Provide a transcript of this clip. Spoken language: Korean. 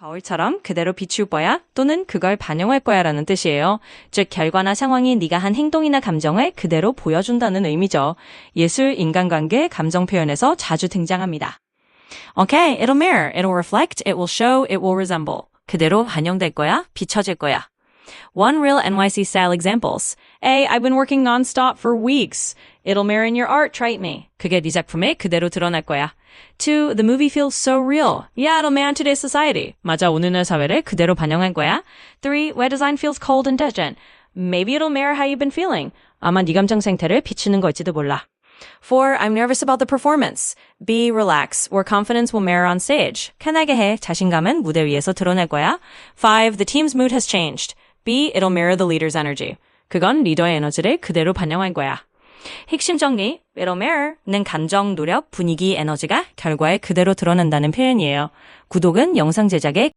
거울처럼 그대로 비추 거야 또는 그걸 반영할 거야 라는 뜻이에요. 즉, 결과나 상황이 네가 한 행동이나 감정을 그대로 보여준다는 의미죠. 예술, 인간관계, 감정 표현에서 자주 등장합니다. Okay, it'll mirror, it'll reflect, it will show, it will resemble. 그대로 반영될 거야, 비춰질 거야. One real NYC style examples. A. I've been working nonstop for weeks. It'll mirror in your art, try me. 그게 네 작품에 그대로 드러날 거야. Two. The movie feels so real. Yeah, it'll mirror today's society. 맞아, 오늘날 사회를 그대로 반영한 거야. Three. Web design feels cold and distant. Maybe it'll mirror how you've been feeling. 아마 네 감정 상태를 비추는 걸지도 몰라. Four, I'm nervous about the performance. B, relax, where confidence will mirror on stage. 편하게 해, 자신감은 무대 위에서 드러낼 거야. Five, the team's mood has changed. B, it'll mirror the leader's energy. 그건 리더의 에너지를 그대로 반영한 거야. 핵심 정리, mirror는 감정, 노력, 분위기, 에너지가 결과에 그대로 드러난다는 표현이에요. 구독은 영상 제작에